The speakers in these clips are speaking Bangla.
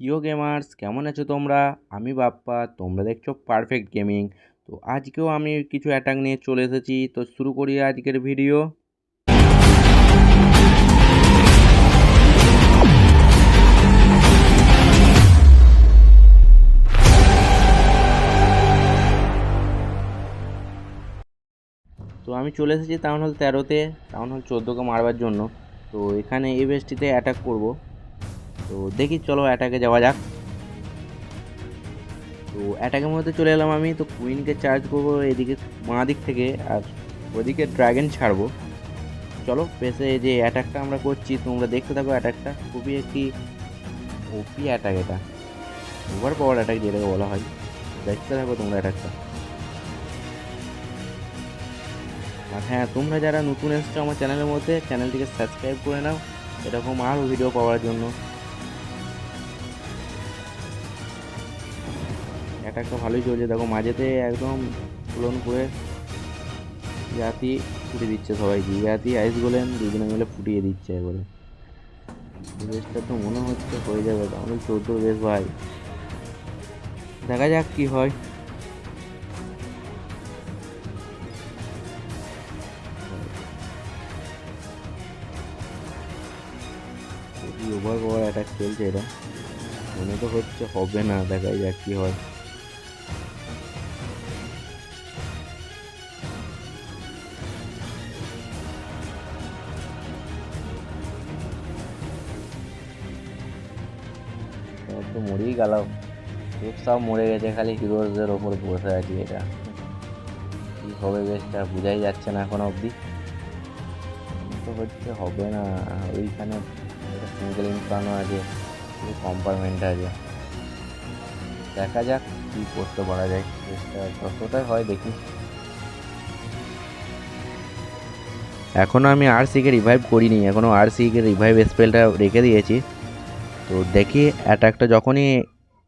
ইয়ো গেমার্স, কেমন আছো তোমরা? আমি বাপ্পা, তোমরা দেখছ পারফেক্ট গেমিং। তো আজকেও আমি কিছু অ্যাটাক নিয়ে চলে এসেছি। তো শুরু করি আজকের ভিডিও তো আমি চলে এসেছি টাউন হল তেরোতে। টাউন হল চোদ্দোকে মারবার জন্য। তো এখানে এই বেসটিতে অ্যাটাক করব। তো দেখি, চলো অ্যাটাকে যাওয়া যাক। তো অ্যাটাকের মধ্যে চলে এলাম আমি, তো কুইনকে চার্জ করব এদিকে বাঁ দিক থেকে, আর ওদিকে ড্রাগন ছাড়বো। চলো পেসে যে অ্যাটাকটা আমরা করছি, তোমরা দেখতে থাকো অ্যাটাকটা খুবই একটি ওপি অ্যাটাক এটা। ওভার পাওয়ার অ্যাটাক যেটাকে বলা হয়। দেখতে থাকো তোমরা অ্যাটাকটা আর হ্যাঁ তোমরা যারা নতুন এসছো আমার চ্যানেলের মধ্যে চ্যানেলটিকে সাবস্ক্রাইব করে নাও। এরকম আরও ভিডিও পাওয়ার জন্য। অ্যাটাকটা ভালোই চলছে। দেখো, মাঝেতে একদম পূরণ করে ইয়াতি ফুটিয়ে দিচ্ছে সবাইকে। ইয়াতি আইস গোলেন দুজনে মিলে ফুটিয়ে দিচ্ছে একবারে। বেশটা তো মনে হচ্ছে হয়ে যাবে। তাহলে চৌদ্দ বেশ ভাই। দেখা যাক কি হয়। ওভার পাওয়ার অ্যাটাক চলছে এটা। মনে তো হচ্ছে হবে না দেখা যাক কি হয়। সব মরে গেছে, খালি হিরোজদের ওপর বসে আছি এটা। কী হবে বেশটা বোঝাই যাচ্ছে না এখন অবধি। তো হচ্ছে হবে না, ওইখানে সিঙ্গেল ইনফার্নো আছে কম্পার্টমেন্ট আছে। দেখা যাক কী করতে পারা যায়, চেষ্টা যতটাই হয় দেখি। এখনও আমি আর সিকে রিভাইভ করিনি এখনও আর সিকে রিভাইভ স্পেলটা রেখে দিয়েছি। তো দেখি অ্যাটাকটা যখনই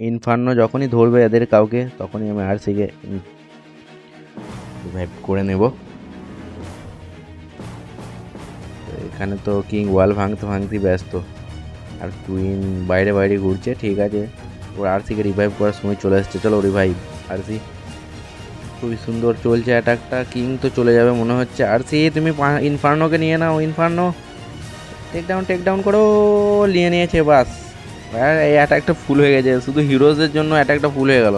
ইনফার্নো যখনই ধরবে এদের কাউকে, তখনই আমি আর সিকে রিভাইভ করে নেব। এখানে তো কিং ওয়াল ভাঙতে ভাঙতে ব্যস্ত। আর টুইন বাইরে বাইরে ঘুরছে, ঠিক আছে। ওর আর সিকে রিভাইভ করার সময় চলে আসছে চলো রিভাইভ আর সি খুবই সুন্দর চলছে অ্যাটাকটা কিং তো চলে যাবে মনে হচ্ছে। আর সি তুমি ইনফার্নোকে নিয়ে নাও inferno take down take down করো, নিয়ে নিয়েছে, বাস। এই অ্যাটাকটা ফুল হয়ে গেছে। শুধু হিরোজদের জন্য অ্যাটাকটা ফুল হয়ে গেল।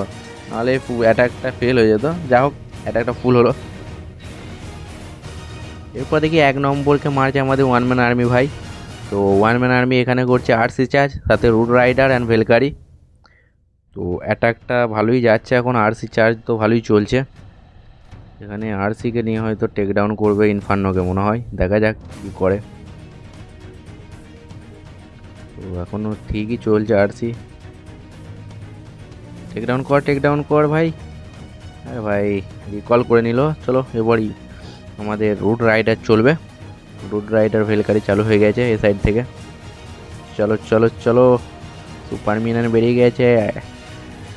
নাহলে অ্যাটাকটা ফেল হয়ে যেত। যা হোক অ্যাটাকটা ফুল হলো। এরপর দেখি এক নম্বরকে মারছে আমাদের ওয়ান ম্যান আর্মি ভাই। তো ওয়ান ম্যান আর্মি এখানে করছে আরসি চার্জ সাথে রুট রাইডার অ্যান্ড ভেলকারি তো অ্যাটাকটা ভালোই যাচ্ছে এখন আরসি চার্জ তো ভালোই চলছে। এখানে আরসিকে নিয়ে হয়তো টেক ডাউন করবে ইনফার্নোকে মনে হয়। দেখা যাক কী করে। তো এখনও ঠিকই চলছে আরসি টেক ডাউন কর টেক ডাউন কর ভাই। আরে ভাই রিকল করে নিল। চলো, এবারই আমাদের রুট রাইডার চলবে। রুট রাইডার ভেলকারি চালু হয়ে গেছে এ সাইড থেকে। চলো চলো চলো। সুপার মিনিয়ান বেরিয়ে গেছে।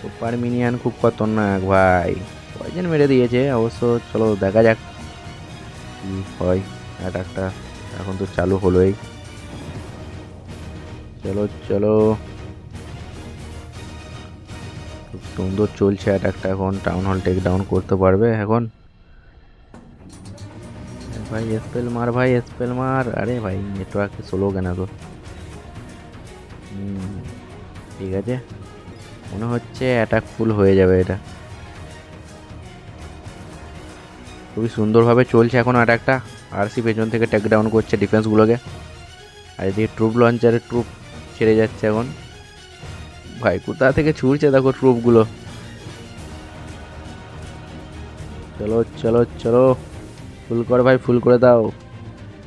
সুপার মিনিয়ান খুব খতরনাক ভাই। কয়জন মেরে দিয়েছে, অবশ্য চলো দেখা যাক হয়। অ্যাটাকটা এখন তো চালু হলোই। চলো চলো। খুব সুন্দর চলছে অ্যাটাকটা এখন। টাউন হল টেক ডাউন করতে পারবে এখন। ভাই স্পেল মার, ভাই স্পেল মার। আরে ভাই নেটওয়ার্ক স্লো কেন তো ঠিক আছে। মনে হচ্ছে অ্যাটাক ফুল হয়ে যাবে এটা। খুবই সুন্দরভাবে চলছে এখন অ্যাটাকটা আরসি পেছন থেকে টেক ডাউন করছে ডিফেন্সগুলোকে আর এদিকে ট্রুপ লঞ্চারের ট্রুপ ছেড়ে যাচ্ছে এখন। ভাই, কোথা থেকে ছুড়ছে দেখো ট্রুপগুলো চলো চলো চলো। ফুল কর ভাই, ফুল করে দাও।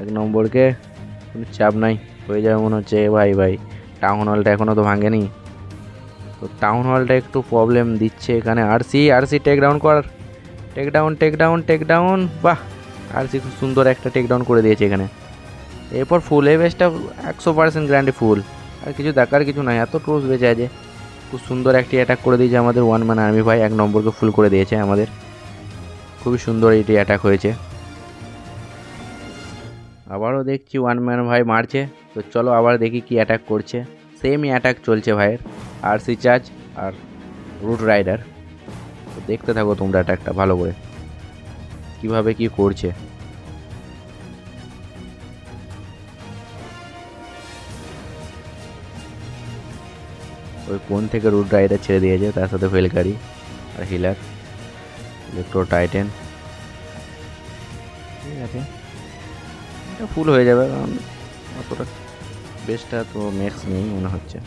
এক নম্বরকে। কোনো চাপ নাই, হয়ে যাবে মনে হচ্ছে। ভাই ভাই টাউন হলটা এখনও তো ভাঙেনি। তো টাউন হলটা একটু প্রবলেম দিচ্ছে এখানে। আরসি আরসি টেক ডাউন কর। Take down take down take down বাহ! আরসি খুব সুন্দর একটা টেক ডাউন করে দিয়েছে এখানে। এরপর ফুল এই বেসটা একশো পার্সেন্ট গ্র্যান্ডে ফুল আর কিছু দেখার কিছু নাই, এত ট্রোস বেঁচে আছে খুব সুন্দর একটি অ্যাটাক করে দিয়েছে আমাদের ওয়ান ম্যান আর্মি ভাই, এক নম্বরকে ফুল করে দিয়েছে আমাদের। খুবই সুন্দর এটি অ্যাটাক হয়েছে। আবারও দেখছি ওয়ান ম্যান ভাই মারছে, তো চলো আবার দেখি কি অ্যাটাক করছে। সেমই অ্যাটাক চলছে ভাইয়ের আর সি চার্জ আর রুট রাইডার তো দেখতে থাকো তোমরা অ্যাটাকটা ভালো করে। কীভাবে কি করছে। কোন থেকে রুট রাইডার ছেড়ে দিয়েছে, তার সাথে ফেলকারি আর হিলার ইলেকট্রো টাইটেন ঠিক আছে। এটা ফুল হয়ে যাবে, কারণ অতটা বেসটা তো ম্যাক্স নেই মনে হচ্ছে।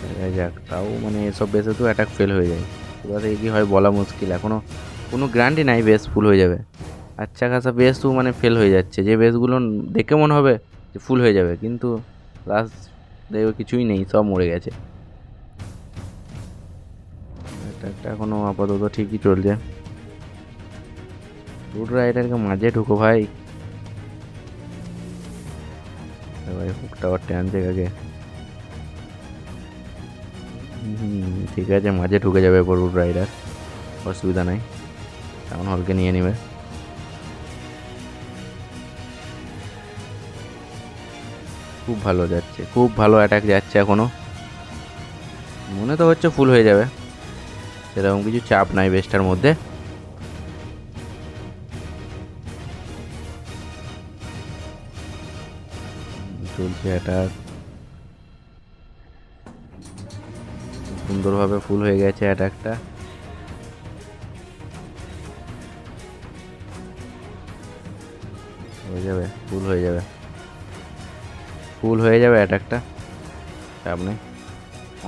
দেখা যাক, তাও মানে এসব বেসে তো অ্যাটাক ফেল হয়ে যায়। কোথা থেকে কী হয় বলা মুশকিল এখনও কোনো গ্যারান্টি নাই বেস ফুল হয়ে যাবে। আচ্ছা খাসা বেস তো মানে ফেল হয়ে যাচ্ছে, যে বেসগুলো দেখে মনে হবে যে ফুল হয়ে যাবে, কিন্তু লাস্ট দেখবে কিছুই নেই, সব মরে গেছে। এখনও আপাতত ঠিকই চলছে। রুট রাইডারকে মাঝে ঢুকো ভাই। ভাই হুকটা আবার টানছে কাকে? ঠিক আছে, মাঝে ঢুকে যাবে এরপর রুট রাইডার অসুবিধা নাই। টাউন হলকে নিয়ে নেবে। খুব ভালো যাচ্ছে, খুব ভালো অ্যাটাক যাচ্ছে এখনও মনে তো হচ্ছে ফুল হয়ে যাবে। সেরকম কিছু চাপ নাই বেস্টার মধ্যে। চলছে অ্যাটাক সুন্দরভাবে ফুল হয়ে গেছে অ্যাটাকটা হয়ে যাবে ফুল হয়ে যাবে। ফুল হয়ে যাবে অ্যাটাকটা চাপ নেই।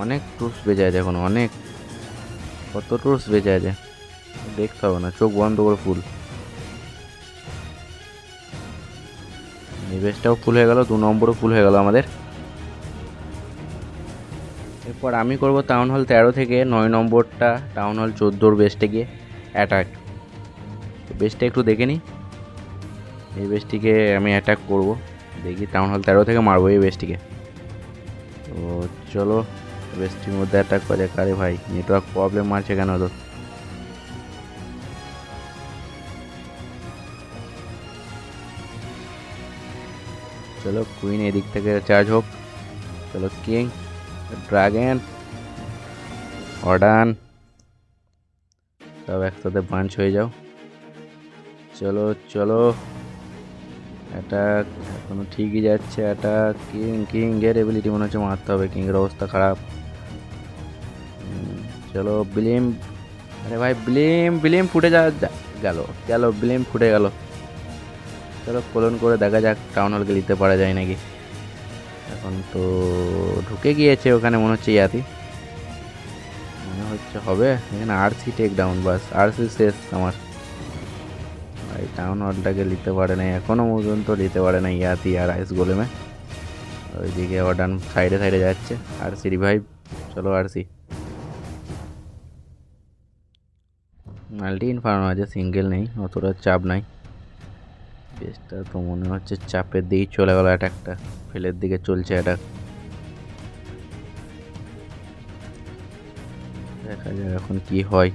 অনেক টুলস বেঁচে আছে এখন, অনেক। কত টুলস বেঁচে আছে? দেখতে হবে না, চোখ বন্ধ করে ফুল নিবেশটাও ফুল হয়ে গেল, দু নম্বরও ফুল হয়ে গেল আমাদের। এরপর আমি করব টাউন হল তেরো থেকে নয় নম্বরটা টাউন হল চোদ্দোর বেস্টে গিয়ে অ্যাটাক বেস্টটা একটু দেখে নিই এই বেস্টটিকে আমি অ্যাটাক করব। দেখি টাউন হল তেরো থেকে মারবো এই বেস্টটিকে তো চলো বেস্টির মধ্যে অ্যাটাক করে কারে ভাই নেটওয়ার্ক প্রবলেম মারছে কেন তো চলো কুইন এদিক থেকে চার্জ হোক। চলো কিং ড্রাগন অর্ডান সব একসাথে বাঞ্চ হয়ে যাও। চলো চলো অ্যাটাক এখনও ঠিকই যাচ্ছে অ্যাটাক কিং কিং এর এবিলিটি মনে হচ্ছে মারতে হবে কিংয়ের অবস্থা খারাপ। চলো ব্লিম আরে ভাই ব্লিম ব্লিম ফুটে যা গেল গেল ব্লিম ফুটে গেল। চলো কোলন করে দেখা যাক টাউন হলকে নিতে পারা যায় নাকি। এখন তো ঢুকে গিয়েছে ওখানে মনে হচ্ছে ইয়াতি। মনে হচ্ছে হবে, এখানে আরসি টেক ডাউন বাস আরসি শেষ আমার। ভাই টাউন হলটাকে নিতে পারে নাই এখনও পর্যন্ত নিতে পারে না ইয়াতি আর আইস গোলেমে ওইদিকে অর্ডান সাইডে সাইডে যাচ্ছে আরসি রিভাইভ চলো আর সি মাল্টি ইনফার্ম আছে সিঙ্গেল নেই, অতটা চাপ নাই। বেশটা তো মনে হচ্ছে চাপের দিকেই চলে গেল অ্যাটাকটা ফেলের দিকে চলছে অ্যাটাক দেখা যাক এখন কি হয়।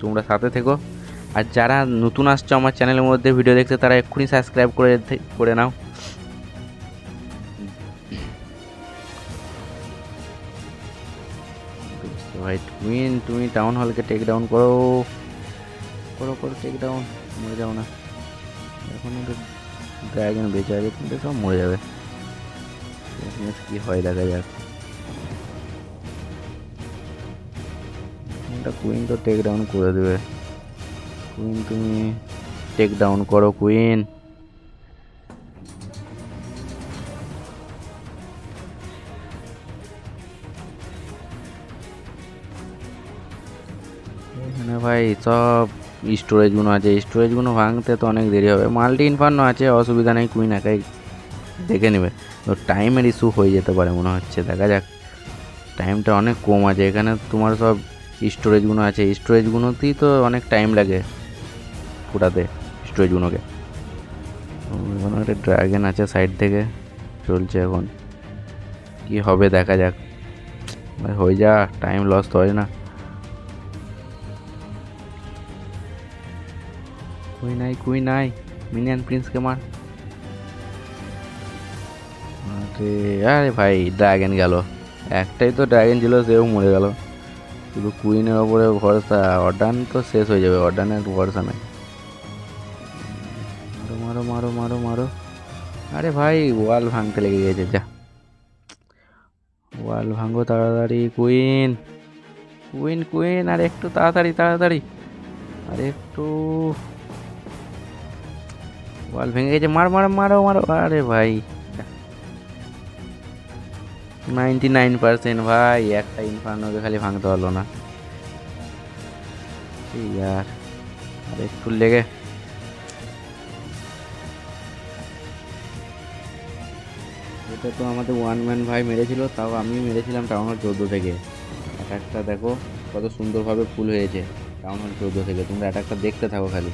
তোমরা সাথে থেকো। আর যারা নতুন আসছো আমার চ্যানেলের মধ্যে ভিডিও দেখতে, তারা এক্ষুনি সাবস্ক্রাইব করে করে নাও। ভাই তুমি তুমি টাউন হলকে টেক ডাউন করো। করো করো টেক ডাউন মরে যাও না। এখন একটু ড্রাগন বেঁচে আছে, কিন্তু সব মরে যাবে। কি হয় দেখা যাক। কুইন তো টেক ডাউন করে দেবে। কুইন তুমি টেক ডাউন করো কুইন এখানে ভাই সব স্টোরেজগুলো আছে। স্টোরেজগুলো ভাঙতে তো অনেক দেরি হবে। মাল্টি ইনফার্নো আছে, অসুবিধা নেই কুইন একাই দেখে নেবে। তো টাইমের ইস্যু হয়ে যেতে পারে মনে হচ্ছে। দেখা যাক। টাইমটা অনেক কম আছে। এখানে তোমার সব স্টোরেজগুলো আছে। স্টোরেজগুলোতেই তো অনেক টাইম লাগে। ফুটাতে স্টোরেজগুলোকে এখন একটা ড্রাগন আছে সাইড থেকে, চলছে এখন। কি হবে দেখা যাক। হয়ে যা টাইম লস তো হয় না। কুই নাই কুই নাই? মিনিয়ান প্রিন্সকে মার। আরে ভাই ড্রাগন গেল। একটাই তো ড্রাগন ছিল, সেও মরে গেল। শুধু কুইনের ওপরে ভরসা অর্ডান তো শেষ হয়ে যাবে অর্ডানের ভরসা নাই। ভাই, ওয়াল ভাঙতে লেগে গেছে, যা। ওয়াল ভাঙো তাড়াতাড়ি, কুইন। কুইন কুইন, আর একটু তাড়াতাড়ি তাড়াতাড়ি। আর একটু। ওয়াল ভেঙে গেছে, মার মার, মারো মারো। আরে ভাই নাইনটি নাইন পার্সেন্ট ভাই, একটা ইনফার্নোকে খালি ভাঙতে পারল না। আর আর একটু লেগে এটা তো আমাদের ওয়ান ম্যান ভাই মেরেছিল, তাও আমি মেরেছিলাম টাউন হল চোদ্দ থেকে। অ্যাটাকটা দেখো, কত সুন্দরভাবে ফুল হয়েছে টাউন হল চোদ্দ থেকে। তোমরা অ্যাটাকটা দেখতে থাকো খালি।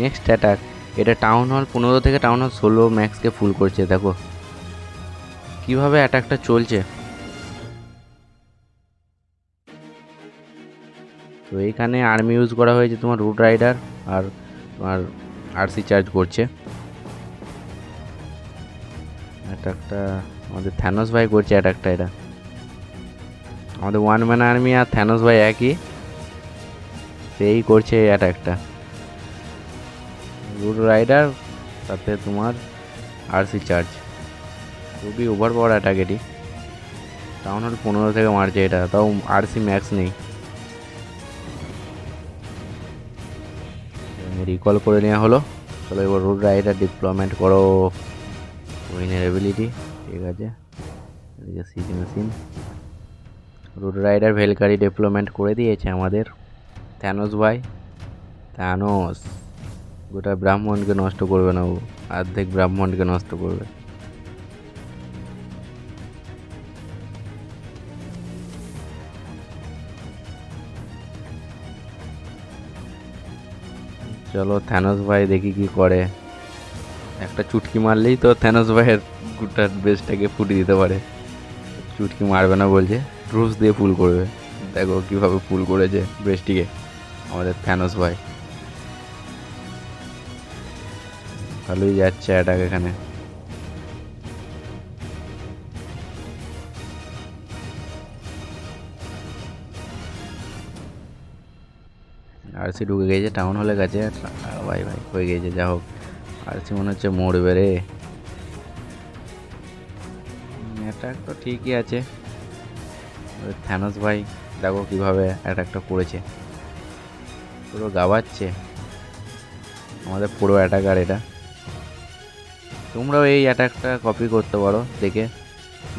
Next attack. এটা টাউন হল পনেরো থেকে টাউন হল ষোলো ম্যাক্সকে ফুল করছে, দেখো। কীভাবে অ্যাটাকটা চলছে? তো এইখানে আর্মি ইউজ করা হয়েছে তোমার রুট রাইডার আর তোমার আরসি চার্জ করছে। অ্যাটাকটা আমাদের থ্যানোস ভাই করছে, অ্যাটাকটা এটা। আমাদের ওয়ান ম্যান আর্মি আর থ্যানোস ভাই একই। সেই করছে অ্যাটাকটা। রুট রাইডার তাতে তোমার আরসি চার্জ খুবই ওভার পাওয়ার অ্যাটাক এটি। টাউন হল পনেরো থেকে মারছে এটা, তাও আরসি ম্যাক্স নেই। রিকল করে নেওয়া হলো। চলো এবার রুড রাইডার ডিপ্লয়মেন্ট করো। উইনের এবিলিটি ঠিক আছে? এদিকে machine root rider valkyrie development করে দিয়েছে আমাদের। থ্যানোস ভাই থ্যানোস গোটা ব্রাহ্মণকে নষ্ট করবে না ও। অর্ধেক ব্রাহ্মণকে নষ্ট করবে। চলো থ্যানোস ভাই দেখি কি করে। একটা চুটকি মারলেই তো থ্যানোস ভাইয়ের গোটা বেসটাকে ফুটে দিতে পারে। চুটকি মারবে না বলছে রুস দিয়ে ফুল করবে। দেখো কীভাবে ফুল করেছে ব্রেস্টিকে আমাদের থ্যানোস ভাই। ভালোই যাচ্ছে অ্যাটাক এখানে। আরসি ঢুকে গেছে টাউন হলে গেছে। ভাই ভাই, হয়ে গেছে, যা হোক। আরসি মনে হচ্ছে মরবে রে। অ্যাটাক তো ঠিকই আছে। থ্যানোস ভাই, দেখো কীভাবে অ্যাটাকটা করেছে। পুরো গাবাচ্ছে। আমাদের পুরো অ্যাটাকার এটা। তোমরাও এই অ্যাটাকটা কপি করতে পারো, দেখে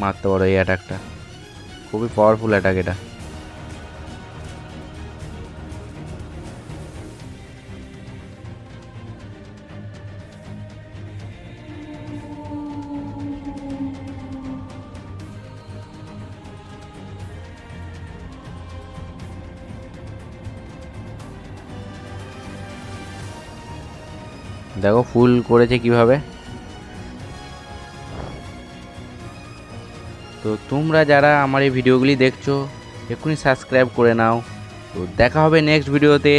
মারতে পারো এই অ্যাটাকটা খুবই পাওয়ারফুল অ্যাটাক এটা। দেখো ফুল করেছে কীভাবে। তো তোমরা যারা আমার এই ভিডিওগুলি দেখছ, এক্ষুনি সাবস্ক্রাইব করে নাও। তো দেখা হবে নেক্সট ভিডিওতে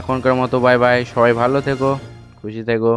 এখনকার মতো বাই বাই সবাই ভালো থেকো, খুশি থেকো।